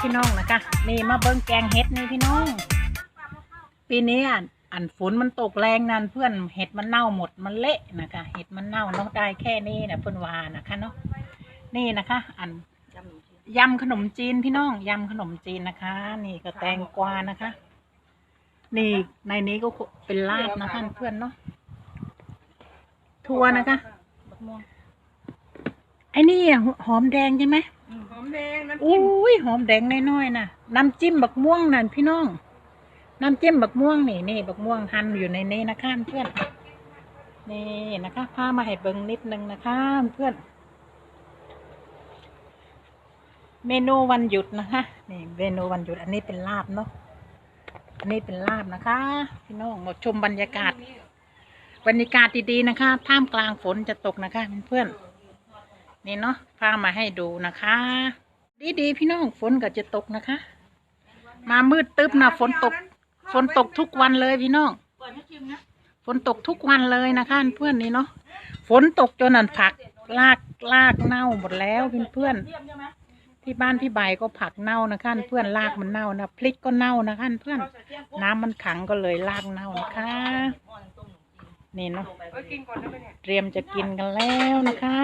พี่น้องนะคะนี่มาเบิ้งแกงเห็ดนี่พี่น้อง ปีนี้อะอันฝนมันตกแรงนั่นเพื่อนเห็ดมันเน่าหมดมันเละนะคะเห็ดมันเน่าเนาะได้แค่นี้นะเพื่อนวานะคะเนาะนี่นะคะ อันยำขนมจีนพี่น้องยำขนมจีนนะคะ นี่ก็แตงกวานะคะ นี่ในนี้ก็เป็นลาบนะคะเพื่อนเนาะทัวนะคะไอ้นี่อะหอมแดงใช่ไหมหอม แดงน้ำอุ้จิ้มยหอมแดงน้อยๆนะน้ำจิ้มบักม่วงนั่นพี่น้อง น้ำจิ้มบักม่วงนี่นี่บักม่วงหั่นอยู่ในนี้นะคะเพื่อนนี่นะคะพามาให้เบิ้งนิดนึงนะคะเพื่อน เมนูวันหยุดนะคะนี่เมนูวันหยุดอันนี้เป็นลาบเนาะอันนี้เป็นลาบนะคะ พี่น้องมาชมบรรยากาศบรรยากาศดีๆนะคะ ท่ามกลางฝนจะตกนะคะเพื่อนๆ นี่เนาะพามาให้ดูนะคะ ดีๆพี่น้องฝนก็จะตกนะคะ มามืดตึ๊บนะฝนตก ฝนตกทุกวันเลยพี่น้องฝนตกทุกวันเลยนะคะเพื่อนนี่เนาะฝนตกจนนั่นผักลากลากเน่าหมดแล้วเพื่อนเทียมใช่ไหมๆที่บ้านพี่ใบก็ผักเน่านะคะเพื่อนลากมันเน่านะพริกก็เน่านะคะเพื่อน น้ำมันขังก็เลยลากเน่านะคะนี่เนาะเตรียมจะกินกันแล้วนะคะ